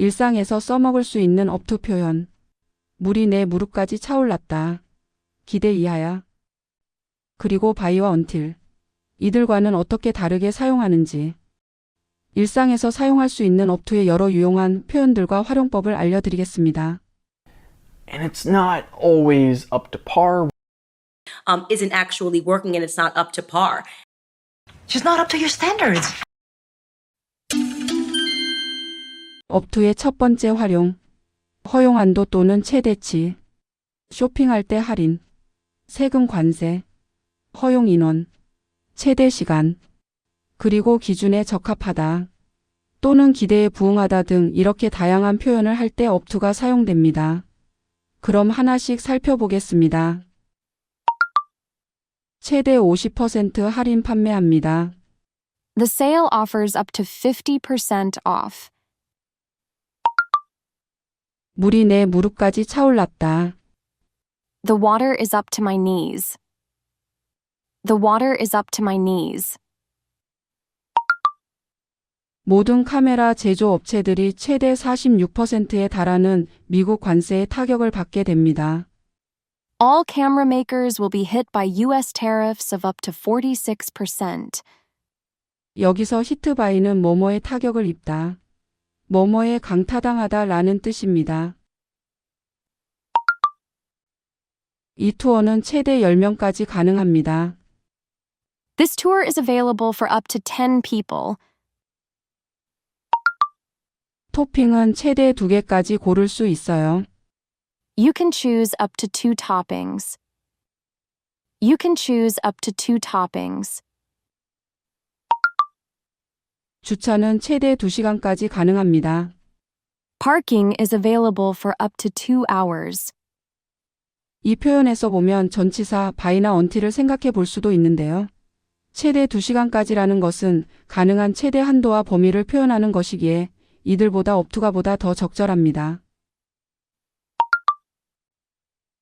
일상에서 써먹을 수 있는 업투 표현. 물이 내 무릎까지 차올랐다. 기대 이하야. 그리고 바이와 언틸. 이들과는 어떻게 다르게 사용하는지. 일상에서 사용할 수 있는 업투의 여러 유용한 표현들과 활용법을 알려드리겠습니다. And it's not always up to par. um, isn't actually working and it's not up to par. She's not up to your standards. 업투의 첫 번째 활용. 허용 한도 또는 최대치. 쇼핑할 때 할인. 세금 관세. 허용 인원. 최대 시간. 그리고 기준에 적합하다. 또는 기대에 부응하다 등 이렇게 다양한 표현을 할 때 업투가 사용됩니다. 그럼 하나씩 살펴보겠습니다. 최대 50% 할인 판매합니다. The sale offers up to 50% off. 물이 내 무릎까지 차올랐다. The water is up to my knees. The water is up to my knees. 모든 카메라 제조 업체들이 최대 46%에 달하는 미국 관세에 타격을 받게 됩니다. All camera makers will be hit by US tariffs of up to 46%. 여기서 히트바이는 뭐뭐에 타격을 입다. 뭐뭐에 강타당하다 라는 뜻입니다. 이 투어는 최대 10명까지 가능합니다. This tour is available for up to 10 people. 토핑은 최대 2개까지 고를 수 있어요. You can choose up to two toppings. You can choose up to two toppings. 주차는 최대 2시간까지 가능합니다. Parking is available for up to two hours. 이 표현에서 보면 전치사 바이나 언티를 생각해 볼 수도 있는데요. 최대 2시간까지라는 것은 가능한 최대 한도와 범위를 표현하는 것이기에 이들보다 업투가보다 더 적절합니다.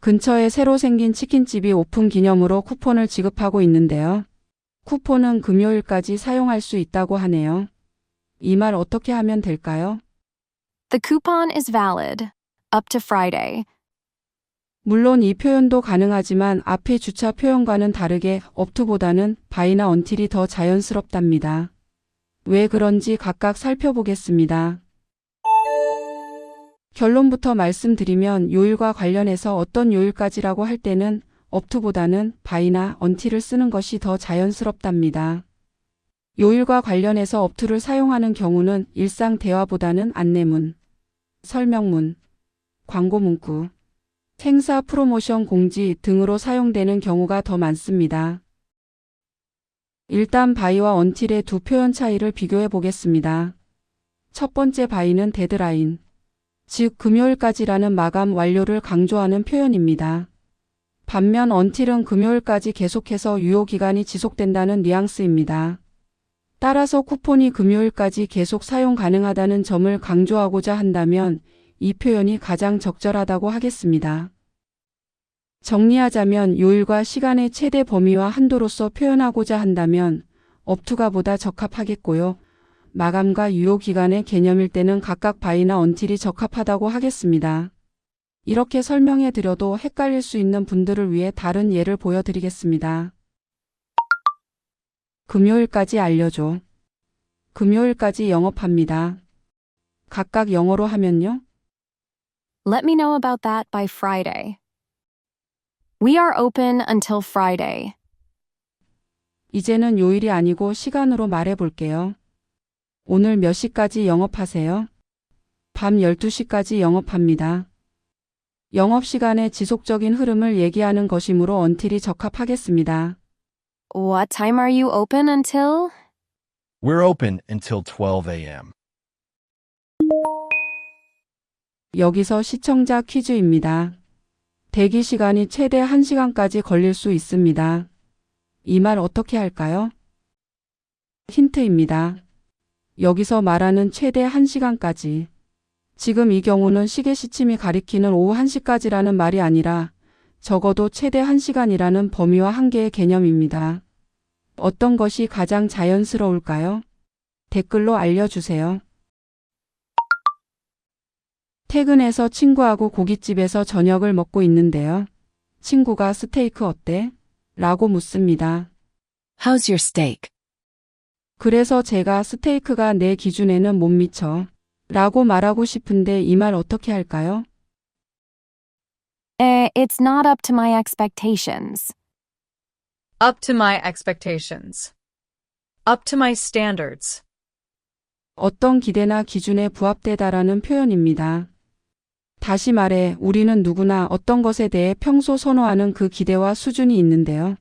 근처에 새로 생긴 치킨집이 오픈 기념으로 쿠폰을 지급하고 있는데요. 쿠폰은 금요일까지 사용할 수 있다고 하네요. 이 말 어떻게 하면 될까요? The coupon is valid up to Friday. 물론 이 표현도 가능하지만 앞의 주차 표현과는 다르게 업투보다는 바이나 언틸이 더 자연스럽답니다. 왜 그런지 각각 살펴보겠습니다. 결론부터 말씀드리면 요일과 관련해서 어떤 요일까지라고 할 때는 업투보다는 바이나 언틸을 쓰는 것이 더 자연스럽답니다. 요일과 관련해서 업투를 사용하는 경우는 일상 대화보다는 안내문, 설명문, 광고 문구, 행사 프로모션 공지 등으로 사용되는 경우가 더 많습니다. 일단 바이와 언틸의 두 표현 차이를 비교해 보겠습니다. 첫 번째 바이는 데드라인, 즉 금요일까지라는 마감 완료를 강조하는 표현입니다. 반면 언틸은 금요일까지 계속해서 유효 기간이 지속된다는 뉘앙스입니다. 따라서 쿠폰이 금요일까지 계속 사용 가능하다는 점을 강조하고자 한다면 이 표현이 가장 적절하다고 하겠습니다. 정리하자면 요일과 시간의 최대 범위와 한도로서 표현하고자 한다면 업투가 보다 적합하겠고요. 마감과 유효 기간의 개념일 때는 각각 바이나 언틸이 적합하다고 하겠습니다. 이렇게 설명해 드려도 헷갈릴 수 있는 분들을 위해 다른 예를 보여드리겠습니다. 금요일까지 알려줘. 금요일까지 영업합니다. 각각 영어로 하면요. Let me know about that by Friday. We are open until Friday. 이제는 요일이 아니고 시간으로 말해 볼게요. 오늘 몇 시까지 영업하세요? 밤 12시까지 영업합니다. 영업시간의 지속적인 흐름을 얘기하는 것이므로 언틸이 적합하겠습니다. What time are you open until? We're open until 12 a.m. 여기서 시청자 퀴즈입니다. 대기 시간이 최대 1시간까지 걸릴 수 있습니다. 이 말 어떻게 할까요? 힌트입니다. 여기서 말하는 최대 1시간까지. 지금 이 경우는 시계 시침이 가리키는 오후 1시까지라는 말이 아니라 적어도 최대 1시간이라는 범위와 한계의 개념입니다. 어떤 것이 가장 자연스러울까요? 댓글로 알려주세요. 퇴근해서 친구하고 고깃집에서 저녁을 먹고 있는데요. 친구가 스테이크 어때? 라고 묻습니다. How's your steak? 그래서 제가 스테이크가 내 기준에는 못 미쳐. 라고 말하고 싶은데 이 말 어떻게 할까요? Eh, it's not up to my expectations. Up to my expectations. Up to my standards. 어떤 기대나 기준에 부합되다라는 표현입니다. 다시 말해, 우리는 누구나 어떤 것에 대해 평소 선호하는 그 기대와 수준이 있는데요.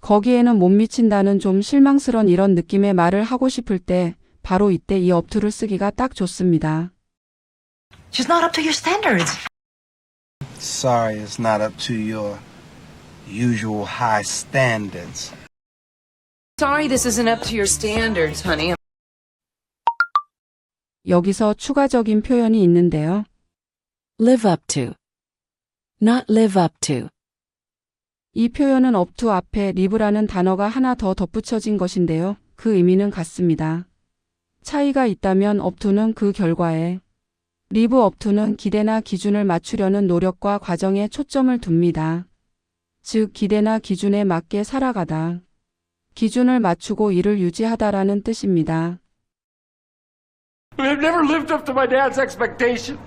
거기에는 못 미친다는 좀 실망스런 이런 느낌의 말을 하고 싶을 때, 바로 이때 이 업투를 쓰기가 딱 좋습니다. She's not up to your standards. Sorry, it's not up to your usual high standards. Sorry, this isn't up to your standards, honey. 여기서 추가적인 표현이 있는데요. Live up to. Not live up to. 이 표현은 업투 앞에 리브라는 단어가 하나 더 덧붙여진 것인데요. 그 의미는 같습니다. 차이가 있다면 업투는 그 결과에, 리브 업투는 기대나 기준을 맞추려는 노력과 과정에 초점을 둡니다. 즉, 기대나 기준에 맞게 살아가다. 기준을 맞추고 이를 유지하다라는 뜻입니다. I've never lived up to my dad's expectations.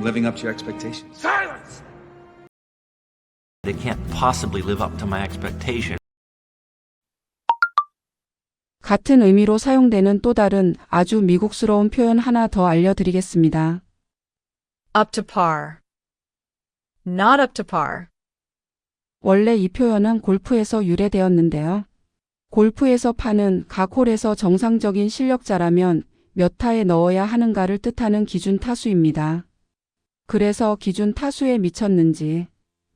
living up to your expectations. Silence! They can't possibly live up to my expectation. 같은 의미로 사용되는 또 다른 아주 미국스러운 표현 하나 더 알려드리겠습니다. Up to par. Not up to par. 원래 이 표현은 골프에서 유래되었는데요. 골프에서 파는 각 홀에서 정상적인 실력자라면 몇 타에 넣어야 하는가를 뜻하는 기준 타수입니다. 그래서 기준 타수에 미쳤는지,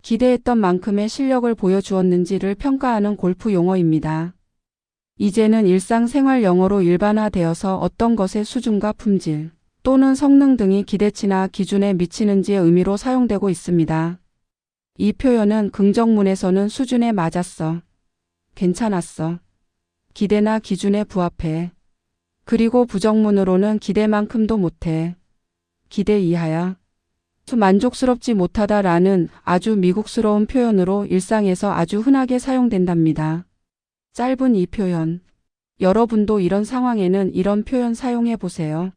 기대했던 만큼의 실력을 보여주었는지를 평가하는 골프 용어입니다. 이제는 일상생활 영어로 일반화되어서 어떤 것의 수준과 품질 또는 성능 등이 기대치나 기준에 미치는지의 의미로 사용되고 있습니다. 이 표현은 긍정문에서는 수준에 맞았어. 괜찮았어. 기대나 기준에 부합해. 그리고 부정문으로는 기대만큼도 못해. 기대 이하야. 만족스럽지 못하다라는 아주 미국스러운 표현으로 일상에서 아주 흔하게 사용된답니다. 짧은 이 표현. 여러분도 이런 상황에는 이런 표현 사용해 보세요.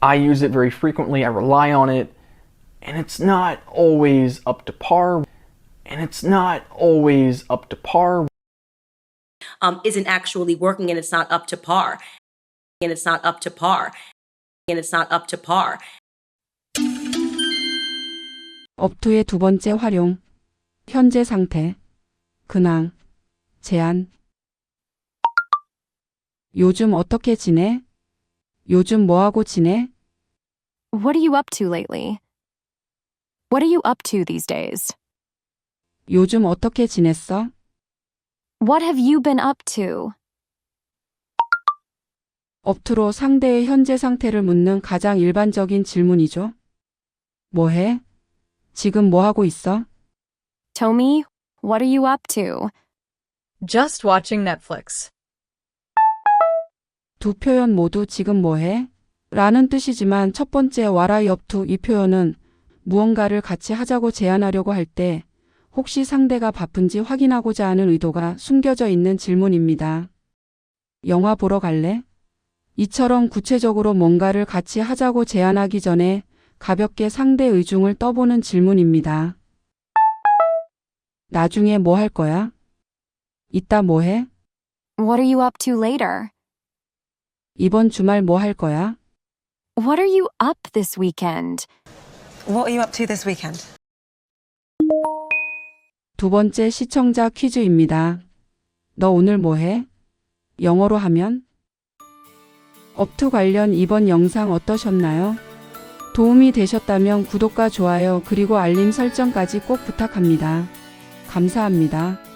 I use it very frequently. I rely on it. And it's not always up to par. And it's not always up to par. Um, isn't actually working and it's not up to par. And it's not up to par. And it's not up to par. 업투의 두 번째 활용. 현재 상태. 근황. 제안. 요즘 어떻게 지내? 요즘 뭐하고 지내? What are you up to lately? What are you up to these days? 요즘 어떻게 지냈어? What have you been up to? 업투로 상대의 현재 상태를 묻는 가장 일반적인 질문이죠. 뭐 해? 지금 뭐 하고 있어? Tommy, what are you up to? Just watching Netflix. 두 표현 모두 지금 뭐 해? 라는 뜻이지만 첫 번째 와라이 업투 이 표현은 무언가를 같이 하자고 제안하려고 할 때 혹시 상대가 바쁜지 확인하고자 하는 의도가 숨겨져 있는 질문입니다. 영화 보러 갈래? 이처럼 구체적으로 뭔가를 같이 하자고 제안하기 전에 가볍게 상대 의중을 떠보는 질문입니다. 나중에 뭐 할 거야? 이따 뭐 해? What are you up to later? 이번 주말 뭐 할 거야? What are you up this weekend? What are you up to this weekend? 두 번째 시청자 퀴즈입니다. 너 오늘 뭐 해? 영어로 하면? 업투 관련 이번 영상 어떠셨나요? 도움이 되셨다면 구독과 좋아요 그리고 알림 설정까지 꼭 부탁합니다. 감사합니다.